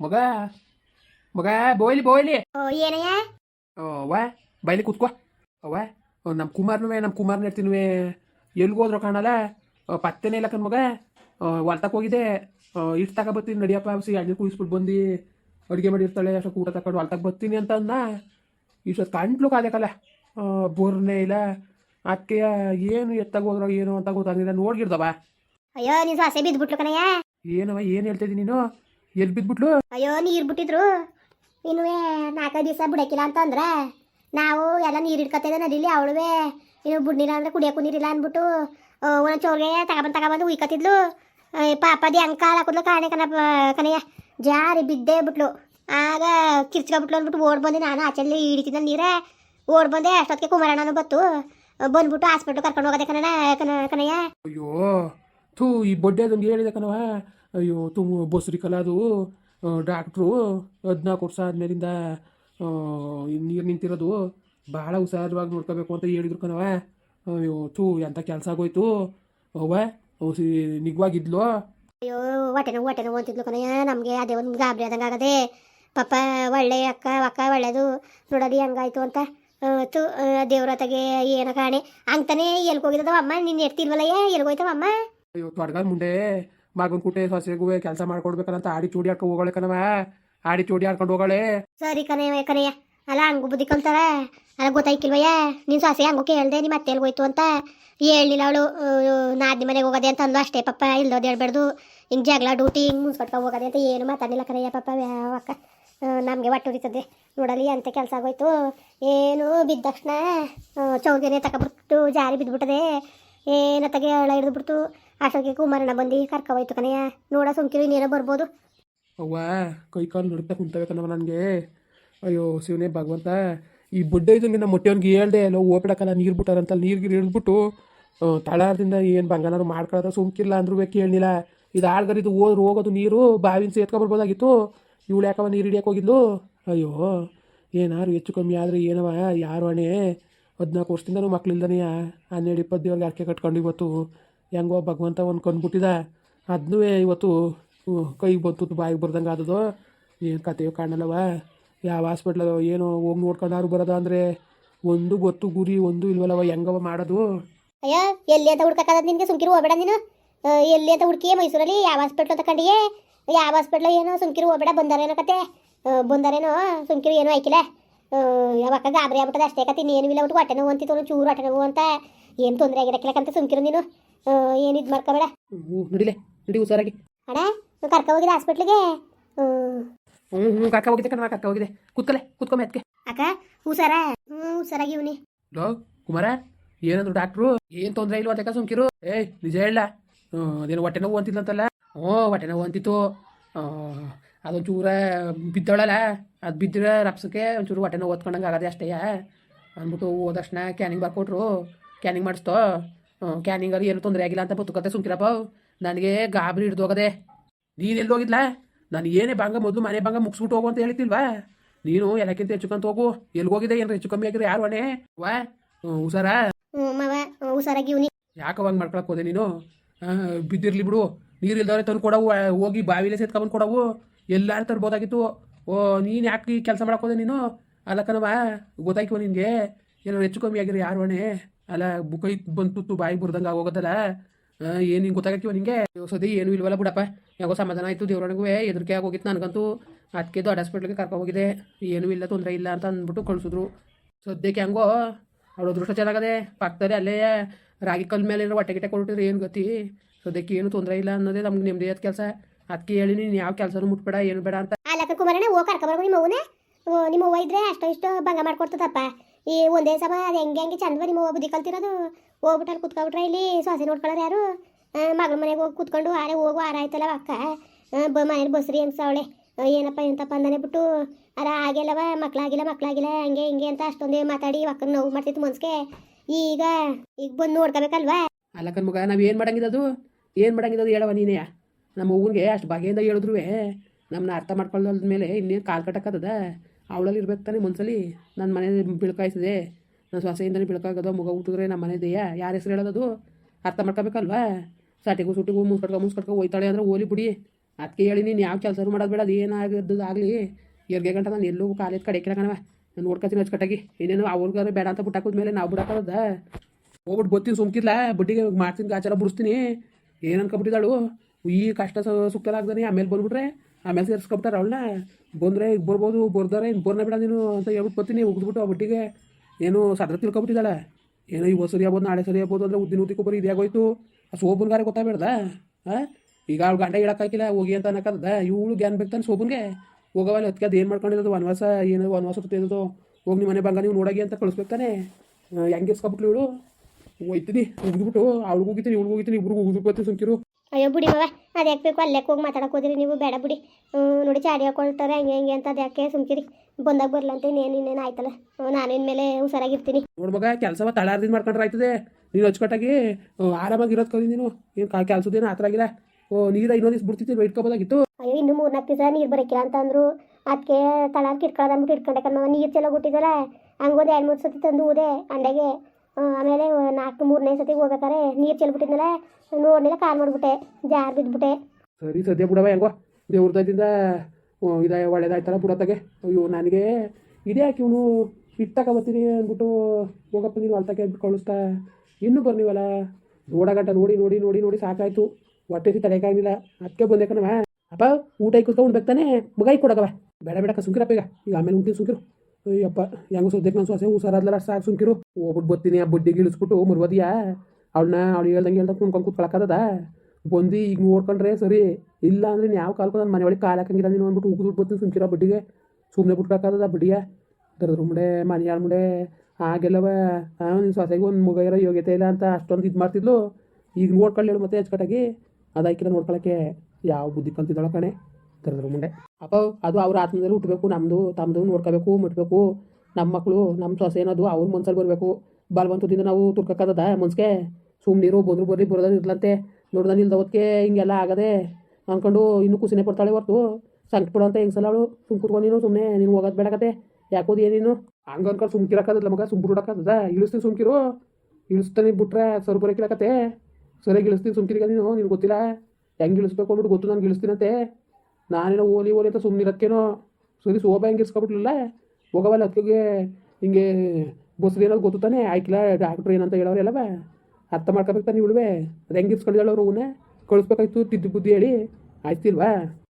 ಮಗ ಮಗ ಬೋಯ್ಲಿ ಬೋಯ್ಲಿ. ಓ ಏನಯ್ಯ? ಅವ್ವ ಬೈಲಿ ಕೂತ್ಕೋ. ಅವ್ವ ನಮ್ಮ ಕುಮಾರ್ನುವೆ ನಮ್ಮ ಕುಮಾರ್ನ ಇರ್ತೀನುವೆ ಎಲ್ಗೋದ್ರು ಕಾಣಲ್ಲ? ಪತ್ತೆನೇ ಇಲ್ಲ ಕಣ್ ಮಗ. ಹೊಲ್ತಕ್ಕೆ ಹೋಗಿದೆ ಇಟ್ಟು ತಗೋ ಬರ್ತೀನಿ ನಡಿಯಪ್ಪ ಸಿ ಎಣ್ಣೆ ಕುಡಿಸ್ಬಿಟ್ಟು ಬಂದು. ಅಡುಗೆ ಮಾಡಿರ್ತಾಳೆ ಅಷ್ಟು ಊಟ ತಕೊಂಡು ಹೊಲ್ತಕ್ಕೆ ಬರ್ತೀನಿ ಅಂತ ಅಂದ ಇಷ್ಟೊತ್ತು ಕಂಟ್ಲು ಕಾಲೇಕಲ್ಲ ಬೋರ್ನೇ ಇಲ್ಲ. ಅಕ್ಕೆಯ ಏನು ಎತ್ತಾಗ ಹೋದ್ರ ಏನು ಅಂತ ಗೊತ್ತಾಗಿಲ್ಲ ನೋಡ್ಗಿರ್ದವ. ಅಯ್ಯೋ ನೀನು ಸೊಸೆ ಬಿದ್ಬಿಟ್ಲು ಕಣಯ್ಯ. ಏನವ ಏನು ಹೇಳ್ತಿದ್ದೀನಿ ನೀನು? ಎಲ್ಲಿ ಬಿದ್ಬಿಟ್ಲು? ಅಯ್ಯೋ ನೀರ್ ಬಿಟ್ಟಿದ್ರು. ಇನ್ನುವೇ ನಾಲ್ಕೈದು ದಿವಸ ಬಿಡಕ್ಕಿಲ್ಲ ಅಂತಂದ್ರೆ ನಾವು ಎಲ್ಲ ನೀರು ಹಿಡ್ಕೊತೇವೆ ನದಿಲಿ ಅವಳುವೆ ಇನ್ನು ಬುಡ್ನಿಲ್ಲ ಅಂದ್ರೆ ಕುಡಿಯಕ್ಕೂ ನೀರಿಲ್ಲ ಅಂದ್ಬಿಟ್ಟು ಒಂದೊಂದು ಚೋರ್ಗೆ ತಗೊಬಂದು ತಗೊಬಂದು ಉಯ್ಕತಿದ್ಲು. ಪಾಪದಿ ಅಂಕಾಲ ಹಾಕಿದ್ಲು ಕಾಣೆ ಕಣ ಕನೆಯ ಜಾರಿ ಬಿದ್ದೇ ಬಿಟ್ಲು. ಆಗ ಕಿರ್ಚ್ಕೊಬಿಟ್ಲು ಅಂದ್ಬಿಟ್ಟು ಓಡ್ ಬಂದೆ ನಾನು ಆಚೆಲ್ಲಿ ಹಿಡಿತಿದ್ದ ನೀರೇ. ಓಡ್ ಬಂದೆ ಅಷ್ಟೊತ್ತಿಗೆ ಕುಮಾರಣ್ಣನು ಬತ್ತು ಬಂದ್ಬಿಟ್ಟು ಹಾಸ್ಪಿಟ್ಲ್ ಕರ್ಕೊಂಡು ಹೋಗದೆ ಕಣ ಕಣ ಕಣಯ್ಯ. ಅಯ್ಯೋ ಥೂ ಈ ಬೊಡ್ಡೆ ಅದೊಂದು ಹೇಳಿದೆ ಕಣವ ಅಯ್ಯೋ ತು ಬಸ್ರಿ ಕಲಾದು ಡಾಕ್ಟ್ರು ಹದಿನಾಲ್ಕು ವರ್ಷ ಆದ್ಮೇಲಿಂದ ನೀರು ನಿಂತಿರೋದು ಭಾಳ ಹುಷಾರವಾಗಿ ನೋಡ್ಕೋಬೇಕು ಅಂತ ಹೇಳಿದ್ರು ಕಣವ ಅಯ್ಯೋ ಥೂ ಎಂಥ ಕೆಲಸ ಆಗೋಯ್ತು. ಅವ್ವ ನಿಗ್ವಾಗಿದ್ಲು. ಅಯ್ಯೋ ಹೊಟ್ಟೆ ನೋವು ಹೊಟ್ಟೆ ನೋವು ಅಂತಿದ್ಲು ಕಣಯ್ಯ. ನಮಗೆ ಅದೇ ಒಂದು ಗಾಬರಿ ಆದಂಗೆ ಆಗದೆ. ಪಾಪ ಒಳ್ಳೆ ಅಕ್ಕ ಅಕ್ಕ ಒಳ್ಳೇದು. ನೋಡೋದು ಹೆಂಗಾಯ್ತು ಅಂತ ತು ದೇವ್ರ ತಗೆ ಏನೋ ಕಾಣೆ. ಅಂತಾನೆ ಎಲ್ಗೋಗಿದ್ದವ ಅಮ್ಮ? ನೀನು ಎತ್ತಿಲ್ವಲ್ಲಯ್ಯ ಎಲ್ಗೋಯ್ತವ ಅಮ್ಮ? ಅಯ್ಯೋ ತೊಡಗಾದ ಮುಂಡೆ. ಮಗನ ಕುಟೆ ಸೊಸೆಗೂ ಕೆಲಸ ಮಾಡ್ಕೊಡ್ಬೇಕಂತ ಆಡಿ ಚೂಡಿ ಹಾಕ ಹೋಗೋಳೆ ಕಣವ ಆಡಿ ಚೂಡಿ ಆಡ್ಕೊಂಡು ಹೋಗಳೆ. ಸರಿ ಕಣಯ್ಯ ಕಣಯ್ಯ ಅಲ್ಲ, ಹಂಗು ಬುದ್ಧಿ ಕಲ್ತಾರ ಅಲ್ಲ, ಗೊತ್ತಾಯ್ಕಿಲ್ವಯ್ಯ? ನೀನು ಸೊಸೆ ಹಂಗು ಕೇಳ್ದೆ ನಿಮ್ಮ ಮತ್ತೆ ಹೋಯ್ತು ಅಂತ. ಹೇಳಿಲ್ಲ ಅವಳು ನಾದಿ ಮನೆಗೆ ಹೋಗೋದೆ ಅಂತ ಅಂದ್ಲು ಅಷ್ಟೇ ಪಪ್ಪ, ಇಲ್ದೋದು ಹೇಳ್ಬಾರ್ದು ಹಿಂಗೆ ಜಗಳ, ಡ್ಯೂಟಿ, ಹಿಂಗೆ ಮುನ್ಸ್ಕೊಟ್ಕೊ ಹೋಗೋದೆ ಅಂತ ಏನು ಮಾತಾಡಿಲ್ಲ ಕಣಯ್ಯ ಪಪ್ಪ ಅಕ್ಕ ನಮಗೆ ಉರಿತದೆ. ನೋಡಲಿ, ಅಂತ ಕೆಲಸ ಆಗೋಯ್ತು. ಏನು ಬಿದ್ದ ತಕ್ಷಣ ಚೌರ್ಗೆನೆ ತಗೊಬಿಟ್ಟು ಜಾರಿ ಬಿದ್ದುಬಿಟ್ಟದೆ ಏನತ್ತಾಗೆ ಹಳ ಹಿಡಿದ್ಬಿಡ್ತು. ಅಷ್ಟೊತ್ತಿಗೆ ಕುಮಾರಣ್ಣ ಬಂದು ಕರ್ಕೊ ಹೋಯ್ತು ಕಣಯ್ಯ. ನೋಡ ಸುಮ್ಕಿರು, ಇನ್ನೇನೋ ಬರ್ಬೋದು. ಅವ್ವ, ಕೈ ಕಾಲು ನೋಡ್ತಾ ಕುಂತವೆ ಕಣವ ನನಗೆ. ಅಯ್ಯೋ, ಶಿವನೇ ಭಗವಂತ. ಈ ಬುಡ್ಡ ಇದ್ದಂಗೆ ನಮ್ಮ ಮೊಟ್ಟೆವ್ನಿಗೆ ಹೇಳ್ದೆ, ಲೋ, ಓಪಿಡಕ್ಕಲ್ಲ, ನೀರು ಬಿಟ್ಟಾರಂತ ನೀರು ಗೀರು ಇಳಿದ್ಬಿಟ್ಟು ತಳಾರದಿಂದ ಏನು ಬಂಗಾನಾರು ಮಾಡ್ಕೊಳ್ಳೋದು ಸುಮ್ಕಿಲ್ಲ ಅಂದ್ರೂ ಕೇಳಲಿಲ್ಲ ಇದು ಆಳ್ಗರಿದು ಹೋದ್ರು ಹೋಗೋದು ನೀರು, ಬಾವಿನ ಸೇತ್ಕೊಬರ್ಬೋದಾಗಿತ್ತು. ಇವಳು ಯಾಕವ ನೀರು ಹಿಡಿಯಕ್ಕೆ ಹೋಗಿದ್ಲು? ಅಯ್ಯೋ, ಏನಾರು ಹೆಚ್ಚು ಕಮ್ಮಿ ಆದರೆ ಏನವ ಯಾರು ಅಣೆ ಹದಿನಾಲ್ಕು ವರ್ಷದಿಂದ ಮಕ್ಳಿಲ್ದನೆಯ ಹನ್ನೆರಡು ಇಪ್ಪತ್ತು ದೇವ್ರಿಗೆ ಅರ್ಕೆ ಕಟ್ಕೊಂಡು ಇವತ್ತು ಹೆಂಗೋ ಭಗವಂತ ಒಂದು ಕಂಡುಬಿಟ್ಟಿದ. ಅದನ್ನೂ ಇವತ್ತು ಕೈಗೆ ಬಂತು, ಬಾಯಿಗೆ ಬರ್ದಂಗೆ ಆದದು. ಏನು ಕತೆಯೋ ಕಾಣಲ್ಲವ. ಯಾವ ಹಾಸ್ಪಿಟ್ಲ ಏನೋ, ಹೋಗಿ ನೋಡ್ಕೊಂಡಾರು ಬರೋದ ಅಂದರೆ? ಒಂದು ಗೊತ್ತು ಗುರಿ, ಒಂದು ಇಲ್ವಲ್ಲವ, ಹೆಂಗವ ಮಾಡೋದು? ಅಯ್ಯ, ಎಲ್ಲಿ ಅಂತ ಹುಡ್ಕಕ್ಕದ ನಿನಗೆ? ಸುಮ್ಕಿರು ಹೋಗ್ಬೇಡ ನೀನು? ಎಲ್ಲಿ ಅಂತ ಹುಡುಕಿ ಮೈಸೂರಲ್ಲಿ ಯಾವ ಹಾಸ್ಪಿಟ್ಲ್ ಕಂಡಿಗೆ? ಯಾವ ಹಾಸ್ಪಿಟ್ಲ್ ಏನೋ, ಸುಮ್ಕಿರು ಹೋಗ್ಬೇಡ, ಬಂದಾರೇನೋ ಕತೆ? ಬಂದಾರೇನೋ? ಸುಮ್ಕಿರು ಏನೋ ಆಯ್ಕಿಲ್ಲ. ಯಾವಾಗ ಗಾಬರಿ ಆಗ್ಬಿಟ್ಟದ ಅಷ್ಟೇ ಕತೆ ನೀನು ಇಲ್ಲ ಬಿಟ್ಟು ಹೊಟ್ಟೆ ನೋವು ಅಂತಿತ್ತು ಚೂರು ಹೊಟ್ಟೆ ನೋವು ಅಂತ. ಏನು ತೊಂದರೆ ಆಗಿರಕ್ಕಿಲ್ಲಕ್ಕಂತ ಸುಮ್ಕಿರು ನೀನು. ಏನು ಇದು ಮಾಡ್ಕೋಬೇಡ ನಡಿಲೆ ನಡಿ ಹುಷಾರಾಗಿ. ಅಣ್ಣ ಕರ್ಕೊ ಹೋಗಿದೆ ಹಾಸ್ಪಿಟ್ಲಿಗೆ ಹ್ಞೂ ಹ್ಞೂ ಕರ್ಕ ಹೋಗಿದೆ ಕಣ ಕರ್ಕ ಹೋಗಿದೆ ಕೂತ್ಕಲೆ ಕೂತ್ಕೊಂಬ ಅದಕ್ಕೆ ಅಕ್ಕ ಹುಷಾರ? ಹ್ಞೂ ಹುಷಾರಾಗಿ ಇವನಿ. ಲೋ ಕುಮಾರ ಏನಂದ್ರು ಡಾಕ್ಟ್ರು ಏನ್ ತೊಂದರೆ ಇಲ್ವಾ ಅದಕ್ಕೆ ಸುಮ್ಕಿರು? ಏಯ್ ನಿಜ ಹೇಳ. ಅದೇನು ಹೊಟ್ಟೆ ನೋವು ಅಂತಿದ್ಲಂತಲ್ಲ? ಹ್ಞೂ ಹೊಟ್ಟೆ ನೋವು ಅಂತಿತ್ತು. ಅದೊಂಚೂರ ಬಿದ್ದಳಲ್ಲ. ಅದು ಬಿದ್ದರೆ ರಪ್ಸಕ್ಕೆ ಒಂಚೂರು ಹೊಟ್ಟೆ ನೋವು ಓದ್ಕೊಂಡಂಗೆ ಆಗದೆ ಅಷ್ಟೇ. ಅಂದ್ಬಿಟ್ಟು ಹೋದಕ್ಷಣ ಕ್ಯಾನಿಂಗ್ ಬರ್ಕೊಟ್ರು. ಕ್ಯಾನಿಂಗ್ ಮಾಡಿಸ್ತೋ. ಕ್ಯಾನಿಂಗ್ ಅದು ಏನು ತೊಂದರೆ ಆಗಿಲ್ಲ ಅಂತ ಬತ್ತುಕತ್ತೆ ಸುಮ್ಕಿರಪ್ಪ. ನನಗೆ ಗಾಬರಿ ಹಿಡ್ದು ಹೋಗದೆ. ನೀನು ಎಲ್ಲಿ ಹೋಗಿದ್ಲ? ನಾನು ಏನೇ ಭಾಗ ಮೊದಲು ಮನೆ ಭಾಗ ಮುಗಿಸ್ಬಿಟ್ಟು ಹೋಗು ಅಂತ ಹೇಳ್ತಿಲ್ವಾ ನೀನು ಎಲ್ಲಕ್ಕಿಂತ ಹೆಚ್ಚುಕಂತ ಹೋಗು. ಎಲ್ಲಿ ಹೋಗಿದೆ ಏನು ಹೆಚ್ಚು ಕಮ್ಮಿ ಆಗಿದೆ ಯಾರು ಅಣೆ ವಾ ಹುಷಾರ? ಹ್ಞೂ ಮಾವ ಹ್ಞೂ ಹುಷಾರಾಗಿ ಇವನಿ. ಯಾಕೆ ಅವಾಗ ಮಾಡ್ಕೊಳಕ್ ಹೋದೆ ನೀನು? ಬಿದ್ದಿರ್ಲಿ ಬಿಡು. ನೀರು ಇಲ್ದವ್ರೆ ತಂದು ಕೊಡವು ಹೋಗಿ ಬಾವಿಲೆ ಸೇತ್ಕೊಂಬಂದು ಕೊಡವು. ಎಲ್ಲಾರು ತರ್ಬೋದಾಗಿತ್ತು. ಓ ನೀನು ಯಾಕೆ ಕೆಲಸ ಮಾಡಕ್ಕೆ ಹೋದೆ ನೀನು? ಅಲ್ಲ ಗೊತ್ತಾಯ್ಕೋ ನಿನಗೆ. ಏನೋ ಹೆಚ್ಚು ಕಮ್ಮಿ ಆಗಿರೋ ಯಾರು ಅಣೆ ಅಲ್ಲ, ಬುಕೈ ಬಂತು ಬಾಯಿಗೆ ಬರ್ದಂಗ ಆಗೋಗೋದಲ್ಲ ಏನು ಹಿಂಗೆ ಗೊತ್ತಾಗಕ್ಕಿವ ನಿಂಗೆ? ಸದಿ ಏನು ಇಲ್ವಲ್ಲ ಬಿಡಪ್ಪ. ಯಾಕೋ ಸಮಾಧಾನ ಆಯಿತು ದೇವ್ರನಿಗೂ ಎದುರಿಕೆ ಆಗೋಗಿತ್ತು ನನಗಂತೂ. ಅದಕ್ಕೆ ದೊಡ್ಡ ಹಾಸ್ಪಿಟ್ಲಿಗೆ ಕರ್ಕೊಂಡು ಹೋಗಿದೆ ಏನೂ ಇಲ್ಲ, ತೊಂದರೆ ಇಲ್ಲ ಅಂತ ಅಂದ್ಬಿಟ್ಟು ಕಳಿಸಿದ್ರು. ಸದ್ಯಕ್ಕೆ ಹೆಂಗೋ, ಅವಳು ಅದೃಷ್ಟ ಚೆನ್ನಾಗದೆ, ಪಕ್ಕದಲ್ಲಿ ಅಲ್ಲೇ ರಾಗಿ ಕಲ್ ಮೇಲೆ ಹೊಟ್ಟೆ ಗಿಟ್ಟೆ ಕೊಟ್ಟಿದ್ರೆ ಏನು ಗತಿ? ಸದ್ಯಕ್ಕೆ ಏನು ತೊಂದರೆ ಇಲ್ಲ ಅನ್ನೋದೇ ನಮ್ಗೆ ನೆಮ್ಮದಿ ಆದ ಕೆಲಸ. ಅದಕ್ಕೆ ಹೇಳಿ ನೀನು ಯಾವ ಕೆಲಸನೂ ಮುಟ್ಬೇಡ, ಏನು ಬೇಡ ಅಂತ. ಅಲ್ಲ ಕುಮಾರಣ್ಣ, ಓ ಕರ್ಕೊಬರ್ಬೇಕು ನಿಮ್ಮ ಅವ್ವನ? ನಿಮ್ಮ ಇದ್ರೆ ಅಷ್ಟೋ ಇಷ್ಟೋ ಭಂಗ ಮಾಡ್ಕೊಡ್ತದಪ್ಪ. ಈ ಒಂದೇ ಸಮ ಅದು ಹೆಂಗೆ ಹೆಂಗೆ ಚಂದ ನಿಮ್ಮ ಬುದ್ಧಿ ಕಲ್ತಿರೋದು. ಹೋಗ್ಬಿಟ್ಟು ಅಲ್ಲಿ ಕುತ್ಕೊಬಿಟ್ರೆ ಇಲ್ಲಿ ಸೊಸೆ ನೋಡ್ಕೊಳ್ಳೋರು ಯಾರು? ಮಗಳ ಮನೆಗೆ ಹೋಗಿ ಕುತ್ಕೊಂಡು ಆರೆ ಹೋಗು, ಆರ ಆಯ್ತಲ್ಲ ಅಕ್ಕ? ಬ ಮನೇಲಿ ಬಸ್ರಿ ಅನ್ಸವಳೆ ಏನಪ್ಪ ಎಂತಪ್ಪ ಅಂದನೆ ಬಿಟ್ಟು, ಅರ ಆಗಿಲ್ಲವ ಮಕ್ಕಳಾಗಿಲ್ಲ ಮಕ್ಕಳಾಗಿಲ್ಲ ಹಂಗೆ ಹಿಂಗೆ ಅಂತ ಅಷ್ಟೊಂದೇ ಮಾತಾಡಿ ಅಕ್ಕನ ನೋವು ಮಾಡ್ತಿತ್ತು ಮನ್ಸ್ಗೆ. ಈಗ ಈಗ ಬಂದು ನೋಡ್ಕೋಬೇಕಲ್ವಾ? ಅಲ್ಲ ಕಣ್ಮಗ ನಾವು ಏನು ಮಾಡಂಗಿದ್ದು ಏನು ಮಾಡಂಗಿದದು ಹೇಳವ ನೀನೇ? ನಮ್ಮ ಊರಿಗೆ ಅಷ್ಟು ಬಗೆಯಿಂದ ಹೇಳಿದ್ರು ನಮ್ಮನ್ನ ಅರ್ಥ ಮಾಡ್ಕೊಳ್ಳೋದ ಮೇಲೆ ಇನ್ನೇನು ಕಾಲು ಕಟ್ಟಕ್ಕದ ಅವಳಲ್ಲಿ ಇರ್ಬೇಕು ತಾನೆ ಮನ್ಸಲ್ಲಿ ನನ್ನ ಮನೆ ಬಿಳ್ಕಾಯ್ತದೆ ನನ್ನ ಸೊಸೆಯಿಂದನೇ ಬಿಳ್ಕಾಗೋದು ಮಗ ಹುಟ್ಟಿದ್ರೆ ನಮ್ಮ ಮನೆದೆಯಾ ಯಾರ ಹೆಸರು ಹೇಳೋದು ಅರ್ಥ ಮಾಡ್ಕೋಬೇಕಲ್ವಾ? ಸಾಟಿಗೂ ಸುಟ್ಟಿಗೂ ಮುನ್ಸ್ಕಟ್ಕೊ ಮುನ್ಸ್ಕಟ್ಕೊ ಹೋಯ್ತಾಳೆ ಅಂದ್ರೆ ಓಲಿ ಬಿಡಿ ಅದಕ್ಕೆ ಹೇಳಿ ನೀನು ಯಾವ ಕೆಲಸ ಮಾಡೋದು ಬೇಡ. ಅದು ಏನಾಗದ್ದು ಆಗಲಿ. ಎರ್ಗೆ ಗಂಟ ನಾನು ಎಲ್ಲೂ ಕಾಲೇಜ್ ಕಡೆ ಕಣವ ನಾನು ನೋಡ್ಕೊತೀನಿ ಅಚ್ಚುಕಟ್ಟಾಗಿ ಏನೇನು ಅವ್ರಿಗಾದ್ರೆ ಬೇಡ ಅಂತ ಬಿಟ್ಟಾಕಿದ್ಮೇಲೆ ನಾವು ಬಿಡಕ್ಕದ ಹೋಗ್ಬಿಟ್ಟು ಬತ್ತೀನಿ ಸುಮ್ಕಿಲ್ಲ ಬಡ್ಡಿಗೆ ಮಾಡ್ತೀನಿ ಗಾಚಾರ ಬಿಡಿಸ್ತೀನಿ. ಏನು ಅನ್ಕೊಬಿಟ್ಟಿದ್ದಾಳು ಈ ಕಷ್ಟ ಸುಖಲಾಗ್ದಾನೆ ಆಮೇಲೆ ಬಂದ್ಬಿಟ್ರೆ ಆಮೇಲೆ ಸೇರಿಸ್ಕೊಬಿಟ್ಟಾರೆ, ಅವಳನ್ನ ಬಂದರೆ ಈಗ ಬರ್ಬೋದು, ಬರ್ದಾರೆ ಇನ್ನು ಬರ್ನ ಬೇಡ ನೀನು ಅಂತ ಹೇಳ್ಬಿಟ್ಟು ಬರ್ತೀನಿ ಉಗ್ದ್ಬಿಟ್ಟು ಆ ಏನು ಸದ್ರ ತಿಳ್ಕೊಬಿಟ್ಟಿದ್ದಾಳೆ. ಏನೋ ಇವತ್ತು ಸರಿ ಆಗ್ಬೋದು, ನಾಳೆ ಸರಿ ಆಗ್ಬೋದು ಅಂದರೆ ಉದ್ದಿನ ಉದ್ದಿಕ್ಕೂ ಬರೀ ಇದಾಗೋಯ್ತು ಆ ಸೋಬನ್ಗಾರೆ ಗೊತ್ತಾಗ್ಬೇಡ್ದ ಹಾಂ ಈಗ ಅವ್ಳು ಗಂಡ ಹೇಳಕ್ಕಾಗಿಲ್ಲ ಹೋಗಿ ಅಂತ ಅನ್ನಕ್ಕದ ಇವಳು ಗ್ಯಾನ್ ಬೇಕು ಸೋಬನ್ಗೆ. ಹೋಗವಲ್ಲ ಅದಕ್ಕೆ ಅದು ಏನು ಮಾಡ್ಕೊಂಡಿರೋದು ವನವಾಸ ಏನು, ವನವಾಸ ಇರೋದು? ಹೋಗಿ ನಿಮ್ಮ ಮನೆ ಬಂಗ, ನೀವು ನೋಡಾಗಿ ಅಂತ ಕಳಿಸ್ಬೇಕು ತಾನೆ. ಹೆಂಗೆ ಇಸ್ಕೊಬಿಟ್ಲು ಇವಳು? ಹೋಯ್ತೀನಿ ಉಗ್ದ್ಬಿಟ್ಟು ಅವ್ಳಿಗೆ ಹೋಗಿತೀನಿ ಇವ್ಳಿಗೆ ಹೋಗಿತೀನಿ ಇಬ್ರಿಗೆ ಉಗ್ದು ಬರ್ತೀನಿ ಸುಮ್ಕಿರು. ಅಯ್ಯೋ ಬಿಡಿ ಮಗ ಅದು ಯಾಕೆ ಬೇಕು? ಅಲ್ಲೇ ಹೋಗಿ ಮಾತಾಡಕ್ಕೆ ಹೋದ್ರಿ? ನೀವು ಬೇಡ ಬಿಡಿ. ನೋಡಿ ಚಾಡಿ ಹಾಕೊಳ್ತಾರೆ ಹಂಗೆ ಹಂಗೆ ಅಂತ ಅದು ಯಾಕೆ ಸುಮ್ಕಿರಿ? ಬಂದಾಗ ಬರ್ಲಂತ ಇನ್ನೇನು ಇನ್ನೇನು ಆಯ್ತಲ್ಲ. ನಾನು ಇನ್ಮೇಲೆ ಹುಷಾರಾಗಿರ್ತೀನಿ. ನೋಡ್ ಮಗ ಕೆಲಸವ ತಳಾರ್ದಿಂದ ಮಾಡ್ಕೊಂಡ್ರೆ ಆಯ್ತದೆ. ನೀನು ಅಚ್ಚುಕಟ್ಟಾಗಿ ಆರಾಮಾಗಿ ಇರೋದು ಕಲಿ ನೀನು. ಏನು ಕೆಲಸದೇನು ಆ ಥರ ಆಗಿಲ್ಲ. ಓ ನೀರ ಇನ್ನೊಂದು ದಿವ್ಸ ಬಿಡ್ತಿತ್ತು ಇಟ್ಕೋಬೋದಾಗಿತ್ತು. ಅಯ್ಯೋ ಇನ್ನೂ ಮೂರ್ನಾಲ್ಕು ದಿವಸ ನೀರು ಬರೋಕ್ಕಿಲ್ಲ ಅಂತ ಅಂದರು ಅದಕ್ಕೆ ತಳಾರ್ಕಿ ಇಟ್ಕೊಳ್ಳೋದು ಅಂದ್ಬಿಟ್ಟು ಇಟ್ಕೊಂಡೆ ಕಣ್ಣ ನೀರು ಚೆಲ್ಲ ಬಿಟ್ಟಿದ್ದಲ್ಲ ಹಂಗೊಂದು ಎರಡು ಮೂರು ಸತಿ ತಂದು ಊದೆ ಅಂಡೆಗೆ ಆಮೇಲೆ ನಾಲ್ಕು, ಮೂರನೇ ಸತಿ ಹೋಗ್ಬೇಕಾರೆ ನೀರು ಚೆಲ್ಬಿಟ್ಟಿದ್ನಲ್ಲ ನೋಡ್ಲಿಲ್ಲ ಕಾಲ್ ಮಾಡಿಬಿಟ್ಟೆ. ಜಾರ್ ಬಿದ್ದುಬಿಟ್ಟೆ ಸರಿ, ಸದ್ಯ ಬಿಡವ ಹೆಂಗೋ? ದೇವ್ರದಿಂದ ಇದ ಒಳ್ಳೇದಾಯ್ತಲ್ಲ ಬಿಡತ್ತಾಗೆ ಅಯ್ಯೋ, ನನಗೆ ಇದೇ ಯಾಕೆ ಇವನು ಹಿಟ್ಟಾಕ ಬರ್ತೀನಿ ಅಂದ್ಬಿಟ್ಟು ಹೋಗಪ್ಪ ನೀನು ಅಲ್ತಕ್ಕೆ ಅಂದ್ಬಿಟ್ಟು ಕಳಿಸ್ತಾ. ಇನ್ನೂ ಬರ್ನೀವಲ್ಲ? ನೋಡಗಂಟ ನೋಡಿ ನೋಡಿ ನೋಡಿ ನೋಡಿ ಸಾಕಾಯ್ತು. ಹೊಟ್ಟೆ ತಡೆಯಕ್ಕಾಗಿಲ್ಲ ಅದಕ್ಕೆ ಬಂದೆ ಅಪ್ಪ, ಊಟ ಇಕ್ಕುತ್ಕೊಂಡು ಉಣ್ಬೇಕು ಮಗಾಯಿ ಮಗ ಬೇಡ, ಬೇಡಕ್ಕ ಸುಂಕಿರಪ್ಪ ಈಗ. ಈಗ ಆಮೇಲೆ ಉಂಟಿ ಸುಂಕಿರು ಅಯ್ಯಪ್ಪ ಹೆಂಗೋ ಸದ್ಯಕ್ಕೆ ನಾನು ಸೊಸೆ ಹುಷಾರಾದ್ಲಲ್ಲ ಸಾಕು ಸುಂಕಿರು ಹೋಗ್ಬಿಟ್ಟು ಬರ್ತೀನಿ ಆ ಬಡ್ಡಿಗೆ ಇಳಿಸ್ಬಿಟ್ಟು ಮರ್ವದಿಯಾ? ಅವಳನ್ನ ಅವಳು ಹೇಳ್ದಂಗೆ ಹೇಳ್ದಂಗೆ ಕುಣ್ಕೊಂಡು ಕೂತ್ಕೊಳಕ್ಕದ ಬಂದು ಈಗ ನೋಡ್ಕೊಂಡ್ರೆ ಸರಿ, ಇಲ್ಲ ಅಂದ್ರೆ ನೀನು ಯಾವ ಕಾಲಕ್ಕೂ ನನ್ನ ಮನೆ ಒಳಗೆ ಕಾಲು ಹಾಕಂಗಿಲ್ಲ ನೀನು ಅಂದ್ಬಿಟ್ಟು ಉಗಿದ್ಬಿಟ್ಟು ಬರ್ತೀನಿ ಸುಮ್ಕಿರೋ ಬಡ್ಡಿಗೆ. ಸುಮ್ಮನೆ ಬಿಟ್ಬೇಕಾದ ಬಡ್ಡಿಯ? ದರದ್ರ ಮುಂಡೆ, ಮನೆಯಾಳ ಮುಂಡೆ ಆಗೆಲ್ಲವ ನಿನ್ನ ಸೊಸೆಗೆ ಒಂದು ಮಗ ಇರೋ ಯೋಗ್ಯತೆ ಇಲ್ಲ ಅಂತ ಅಷ್ಟೊಂದು ಇದು ಮಾಡ್ತಿದ್ಲು. ಈಗ ನೋಡ್ಕೊಳ್ಳಿ ಮತ್ತೆ ಅಚ್ಚುಕಟ್ಟಾಗಿ ಅದಾಕಿಲ್ಲ ನೋಡ್ಕೊಳಕ್ಕೆ. ಯಾವ ಬುದ್ಧಿ ಕಲ್ತಿದ್ದಾಳೆ ಕಣೆ. ದರದ್ರ ಮುಂಡೆ ಅಪ್ಪ, ಅದು ಅವ್ರ ಆತ್ಮದಲ್ಲಿ ಹುಟ್ಟಬೇಕು ನಮ್ಮದು ತಮ್ಮದು ನೋಡ್ಕೋಬೇಕು, ಮುಟ್ಬೇಕು. ನಮ್ಮ ಮಕ್ಕಳು ನಮ್ಮ ಸೊಸೆ ಏನದು ಅವ್ರ ಮನ್ಸಲ್ಲಿ ಬರಬೇಕು. ಬಲವಂತದಿಂದ ನಾವು ತುರ್ಕಕ್ಕದ ಮನ್ಸಿಗೆ. ಸುಮ್ಮನಿರು ಬಂದರು ಬರ್ರಿ ಬರೋದು ಇರ್ಲಂತೆ. ನೋಡ್ದ ನಿಲ್ದ ಹೊತ್ತಿಗೆ ಹಿಂಗೆಲ್ಲ ಆಗದೆ ಅಂದ್ಕೊಂಡು ಇನ್ನೂ ಖುಷಿನೇ ಪಡ್ತಾಳೆ ಹೊರ್ತು. ಸಂಕಟ ಪಡೋ ಅಂತ ಹೆಂಗ್ಸಲ್ಲ ಅವಳು. ಸುಮ್ ನೀನು ಸುಮ್ಮನೆ ನೀನು ಹೋಗೋದು ಬೇಡಕತ್ತೆ ಯಾಕೋದು ಏನೇನು ಹಂಗೆ ಅನ್ಕೊಂಡು ಮಗ ಸುಮ್ ಬಿಡಕ್ಕದ ಇಳಿಸ್ತೀನಿ ಸುಮ್ಕಿರು ಇಳಿಸ್ತಾನೆ ಬಿಟ್ರೆ ಸರ್ ಬರೋಕಿಲಕತ್ತೆ ಸರಿಯಾಗಿ ಇಳಿಸ್ತೀನಿ ಸುಮ್ಕಿರಿಗ ನೀನು, ನಿನ್ಗೆ ಗೊತ್ತಿಲ್ಲ. ಹೆಂಗೆ ಇಳಿಸ್ಬೇಕು ಅಂದ್ಬಿಟ್ಟು ಗೊತ್ತು ನಾನು ಇಳಿಸ್ತೀನಂತೆ. ನಾನೇನೋ ಓಲಿ ಓಲಿ ಅಂತ ಸುಮ್ಮನಿರಕ್ಕೇನೋ ಸರಿ ಸೋಬ ಹೆಂಗೆ ಇರ್ಸ್ಕೊಬಿಟ್ಲಿಲ್ಲ? ಹೋಗವಲ್ಲ ಅದಕ್ಕೆ ಹಿಂಗೆ ಬಸ್ರಿ ಏನಾದ್ರು ಗೊತ್ತಾನೆ ಆಯ್ಕಿಲ್ಲ ಡಾಕ್ಟ್ರ್ ಏನಂತ ಹೇಳೋರು ಎಲ್ಲವ ಅರ್ಥ ಮಾಡ್ಕೋಬೇಕು ತಾನೆ ಇಳುವೆ ಅದು ಹೆಂಗೆ ಇರ್ಸ್ಕೊಂಡಿದ್ದಾಳೆ ಅವ್ರು ಅವನ್ನ ಕಳಿಸ್ಬೇಕಾಯ್ತು ತಿದ್ದು ಬುದ್ಧಿ ಹೇಳಿ. ಆಯ್ತಿಲ್ವಾ?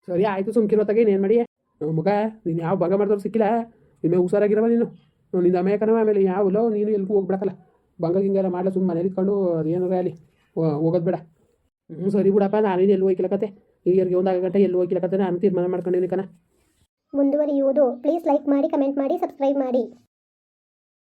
ಸರಿ ಆಯಿತು ಸುಮ್ಕಿರೋತ್ತಾಗ ಏನು ಮಾಡಿ? ಮಗ, ನೀನು ಯಾವ ಭಾಗ ಮಾಡಿದ್ರು ಸಿಕ್ಕಿಲ್ಲ? ನಿನ್ನೆ ಹುಷಾರಾಗಿರವ ನೀನು? ನಿಂದ ಅಮೇಕನವ ಆಮೇಲೆ ಯಾವಲ್ಲೋ ನೀನು ಎಲ್ಗೂ ಹೋಗ್ಬಿಡಕಲ್ಲ ಬಂಗ ಹಿಂಗೆಲ್ಲ ಮಾಡಲ್ಲ ಸುಮ್ಮನೆ ಮನೇಲಿ ಇಟ್ಕೊಂಡು ಅದೇನಾರ ಅಲ್ಲಿ ಹೋಗೋದು ಬೇಡ. ಹ್ಞೂ ಸರಿ ಬಿಡಪ್ಪ, ನಾನೇನು ಎಲ್ಲಿ ಈಗ ಒಂದು ಒಂದಾಗ ಗಂಟೆ ಎಲ್ಲಿ ಹೋಗ್ಕಿಲಕತ್ತೆ ನಾನು ತೀರ್ಮಾನ ಮಾಡ್ಕೊಂಡಿನಿ ಕಣ. ಮುಂದುವರಿಯುವುದು. ಪ್ಲೀಸ್ ಲೈಕ್ ಮಾಡಿ ಕಮೆಂಟ್ ಮಾಡಿ ಸಬ್ಸ್ಕ್ರೈಬ್ ಮಾಡಿ.